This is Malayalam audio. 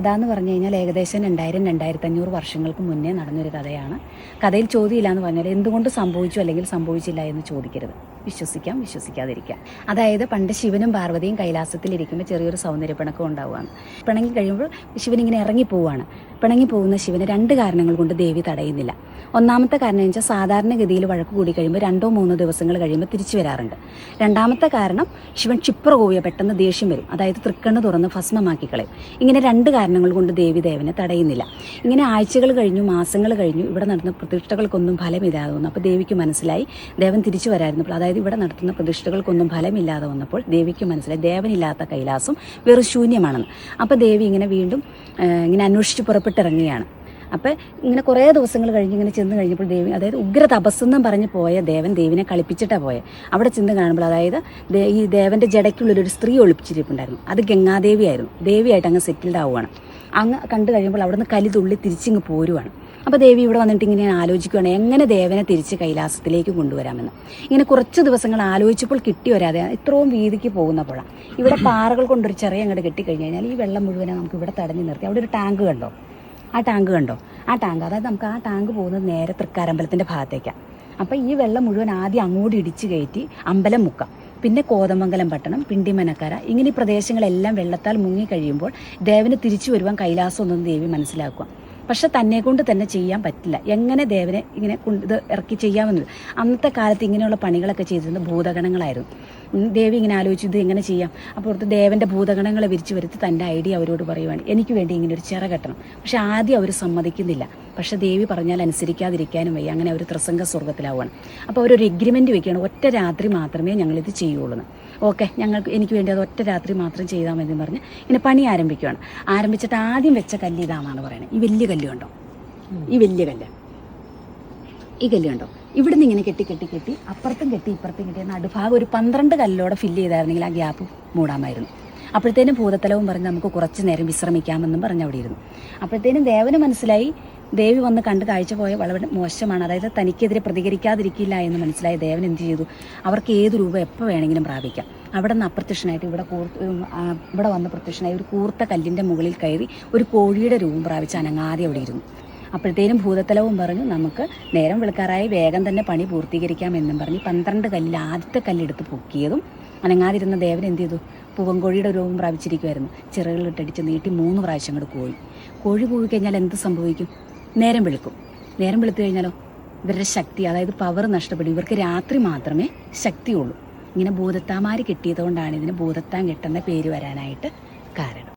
കഥ എന്ന് പറഞ്ഞു കഴിഞ്ഞാൽ ഏകദേശം രണ്ടായിരം രണ്ടായിരത്തി അഞ്ഞൂറ് വർഷങ്ങൾക്ക് മുന്നേ നടന്നൊരു കഥയാണ്. കഥയിൽ ചോദ്യമില്ല എന്ന് പറഞ്ഞാൽ എന്തുകൊണ്ട് സംഭവിച്ചു അല്ലെങ്കിൽ സംഭവിച്ചില്ല എന്ന് ചോദിക്കരുത്. വിശ്വസിക്കാം വിശ്വസിക്കാതിരിക്കാം. അതായത് പണ്ട് ശിവനും പാർവതിയും കൈലാസത്തിൽ കൈലാസത്തിലിരിക്കുമ്പോൾ ചെറിയൊരു സൗന്ദര്യപ്പിണക്കം ഉണ്ടാവുകയാണ്. പിണങ്ങി കഴിയുമ്പോൾ ശിവൻ ഇങ്ങനെ ഇറങ്ങി പോവുകയാണ്. പിണങ്ങി പോകുന്ന ശിവന് രണ്ട് കാരണങ്ങൾ കൊണ്ട് ദേവി തടയുന്നില്ല. ഒന്നാമത്തെ കാരണം വെച്ചാൽ സാധാരണഗതിയിൽ വഴക്ക് കൂടി കഴിയുമ്പോൾ രണ്ടോ മൂന്നോ ദിവസങ്ങൾ കഴിയുമ്പോൾ തിരിച്ചു വരാറുണ്ട്. രണ്ടാമത്തെ കാരണം ശിവൻ ക്ഷിപ്ര കോവിയ പെട്ടെന്ന് ദേഷ്യം വരും. അതായത് തൃക്കണ്ണ് തുറന്ന് ഭസ്മമാക്കി കളയും. ഇങ്ങനെ രണ്ട് കാരണങ്ങൾ കൊണ്ട് ദേവി ദേവനെ തടയുന്നില്ല. ഇങ്ങനെ ആഴ്ചകൾ കഴിഞ്ഞു മാസങ്ങൾ കഴിഞ്ഞു ഇവിടെ നടന്ന പ്രതിഷ്ഠകൾക്കൊന്നും ഫലമില്ലാതെ അപ്പോൾ ദേവിക്ക് മനസ്സിലായി ദേവൻ തിരിച്ചു വരായിരുന്നപ്പോൾ അതായത് ഇവിടെ നടത്തുന്ന പ്രതിഷ്ഠകൾക്കൊന്നും ഫലമില്ലാതെ വന്നപ്പോൾ ദേവിക്ക് മനസ്സിലായി ദേവനില്ലാത്ത കൈലാസം വെറും ശൂന്യമാണെന്ന്. അപ്പോൾ ദേവി ഇങ്ങനെ വീണ്ടും ഇങ്ങനെ അന്വേഷിച്ച് പുറപ്പെട്ടിറങ്ങുകയാണ്. അപ്പോൾ ഇങ്ങനെ കുറേ ദിവസങ്ങൾ കഴിഞ്ഞ് ഇങ്ങനെ ചെന്ന് കഴിഞ്ഞപ്പോൾ ദേവി അതായത് ഉഗ്ര തപസ്സെന്നും പറഞ്ഞ് പോയ ദേവൻ ദേവിനെ കളിപ്പിച്ചിട്ടാണ് പോയത് അവിടെ ചെന്ന് കാണുമ്പോൾ അതായത് ഈ ദേവന്റെ ജടയ്ക്കുള്ളിൽ ഒരു സ്ത്രീ ഒളിപ്പിച്ചിരിപ്പുണ്ടായിരുന്നു. അത് ഗംഗാദേവിയായിരുന്നു. ദേവിയായിട്ട് അങ്ങ് സെറ്റിൽഡ് ആവുകയാണ്. അങ്ങ് കണ്ടു കഴിയുമ്പോൾ അവിടുന്ന് കലി തുള്ളി തിരിച്ചിങ്ങ് പോരുവാണ്. അപ്പോൾ ദേവി ഇവിടെ വന്നിട്ട് ഇങ്ങനെ ആലോചിക്കുകയാണ് എങ്ങനെ ദേവനെ തിരിച്ച് കൈലാസത്തിലേക്ക് കൊണ്ടുവരാമെന്ന്. ഇങ്ങനെ കുറച്ച് ദിവസങ്ങൾ ആലോചിച്ചപ്പോൾ കിട്ടി വരാതെ ഇത്രയും വീതിക്ക് പോകുന്ന പുഴ. ഇവിടെ പാറകൾ കൊണ്ടൊരു ചെറിയ അങ്ങോട്ട് കെട്ടിക്കഴിഞ്ഞ് കഴിഞ്ഞാൽ ഈ വെള്ളം മുഴുവനെ നമുക്ക് ഇവിടെ തടഞ്ഞു നിർത്തി. അവിടെ ഒരു ടാങ്ക് കണ്ടോ? ആ ടാങ്ക് കണ്ടോ? ആ ടാങ്ക് അതായത് നമുക്ക് ആ ടാങ്ക് പോകുന്നത് നേരെ തൃക്കാരമ്പലത്തിന്റെ ഭാഗത്തേക്കാണ് അപ്പോൾ ഈ വെള്ളം മുഴുവൻ ആദ്യം അങ്ങോട്ട് ഇടിച്ച് കയറ്റി അമ്പലം മുക്കാം. പിന്നെ കോതമംഗലം പട്ടണം പിണ്ടിമനക്കര ഇങ്ങനെ ഈ പ്രദേശങ്ങളെല്ലാം വെള്ളത്താൽ മുങ്ങി കഴിയുമ്പോൾ ദേവന് തിരിച്ചു വരുവാൻ കൈലാസം ഒന്നും ദേവി മനസ്സിലാക്കുക. പക്ഷെ തന്നെ കൊണ്ട് തന്നെ ചെയ്യാൻ പറ്റില്ല. എങ്ങനെ ദേവനെ ഇങ്ങനെ ഇത് ഇറക്കി ചെയ്യാമെന്നത് അന്നത്തെ കാലത്ത് ഇങ്ങനെയുള്ള പണികളൊക്കെ ചെയ്തിരുന്നത് ഭൂതഗണങ്ങളായിരുന്നു. ദേവി ഇങ്ങനെ ആലോചിച്ചു ഇത് എങ്ങനെ ചെയ്യാം? അപ്പോൾ അവിടുത്തെ ദേവന്റെ ഭൂതഗണങ്ങളെ വിരിച്ചു വരുത്തി തന്റെ ഐഡിയ അവരോട് പറയുവാണ്. എനിക്ക് വേണ്ടി ഇങ്ങനെ ഒരു ചിറ കെട്ടണം. പക്ഷെ ആദ്യം അവർ സമ്മതിക്കുന്നില്ല. പക്ഷെ ദേവി പറഞ്ഞാൽ അനുസരിക്കാതിരിക്കാനും വയ്യ. അങ്ങനെ അവർ ത്രിസംഗ സ്വർഗത്തിലാവുകയാണ് അപ്പോൾ അവരൊരു എഗ്രിമെന്റ് വെക്കുകയാണ് ഒറ്റ രാത്രി മാത്രമേ ഞങ്ങളിത് ചെയ്യുള്ളൂ ഓക്കെ ഞങ്ങൾക്ക് എനിക്ക് വേണ്ടി അത് ഒറ്റ രാത്രി മാത്രം ചെയ്താൽ മതി എന്ന് പറഞ്ഞ് ഇങ്ങനെ പണി ആരംഭിക്കുകയാണ് ആരംഭിച്ചിട്ട് ആദ്യം വെച്ച കല്ല് ഇതാണെന്നാണ് പറയുന്നത് ഈ വലിയ കല്ല് കണ്ടോ? ഈ വലിയ കല്ല്. ഈ കല്ല് കണ്ടോ? ഇവിടുന്ന് ഇങ്ങനെ കെട്ടി കെട്ടി കെട്ടി അപ്പുറത്തും കെട്ടി ഇപ്പുറത്തും കെട്ടി നടുഭാഗം ഒരു പന്ത്രണ്ട് കല്ലോടെ ഫില്ല് ചെയ്തായിരുന്നെങ്കിൽ ആ ഗ്യാപ്പ് മൂടാമായിരുന്നു. അപ്പോഴത്തേനും ഭൂതത്തലവും പറഞ്ഞ് നമുക്ക് കുറച്ച് നേരം വിശ്രമിക്കാമെന്നും പറഞ്ഞ് അവിടെ ഇരുന്നു. അപ്പോഴത്തേനും ദേവന് മനസ്സിലായി ദേവി വന്ന് കണ്ട് കാഴ്ച പോയ വളരെ മോശമാണ്. അതായത് തനിക്കെതിരെ പ്രതികരിക്കാതിരിക്കില്ല എന്ന് മനസ്സിലായ ദേവൻ എന്ത് ചെയ്തു? അവർക്ക് ഏത് രൂപം എപ്പോൾ വേണമെങ്കിലും പ്രാപിക്കാം. അവിടെ നിന്ന് അപ്രത്യക്ഷനായിട്ട് ഇവിടെ കൂർത്ത് ഇവിടെ വന്ന് പ്രത്യക്ഷനായി ഒരു കൂർത്ത കല്ലിന്റെ മുകളിൽ കയറി ഒരു കോഴിയുടെ രൂപം പ്രാപിച്ച് അനങ്ങാതെ അവിടെ ഇരുന്നു. അപ്പോഴത്തേനും ഭൂതത്തലവും പറഞ്ഞു നമുക്ക് നേരം വിളിക്കാറായി വേഗം തന്നെ പണി പൂർത്തീകരിക്കാം എന്നും പറഞ്ഞു. പന്ത്രണ്ട് കല്ലിൽ ആദ്യത്തെ കല്ലെടുത്ത് പൊക്കിയതും അനങ്ങാതിരുന്ന ദേവൻ എന്ത് ചെയ്തു? പൂവൻകോഴിയുടെ രൂപം പ്രാപിച്ചിരിക്കുമായിരുന്നു ചിറകളിട്ടടിച്ച് നീട്ടി മൂന്ന് പ്രാവശ്യം കൂടെ കോഴി കോഴി പോയി കഴിഞ്ഞാൽ എന്ത് സംഭവിക്കും? നേരം വിളിക്കും. നേരം വെളുത്തു കഴിഞ്ഞാലോ? ഇവരുടെ ശക്തി അതായത് പവർ നഷ്ടപ്പെടും. ഇവർക്ക് രാത്രി മാത്രമേ ശക്തിയുള്ളൂ. ഇങ്ങനെ ഭൂതത്താമാര് കിട്ടിയതുകൊണ്ടാണ് ഇതിന് ഭൂതത്താൻ കെട്ടെന്ന പേര് വരാനായിട്ട്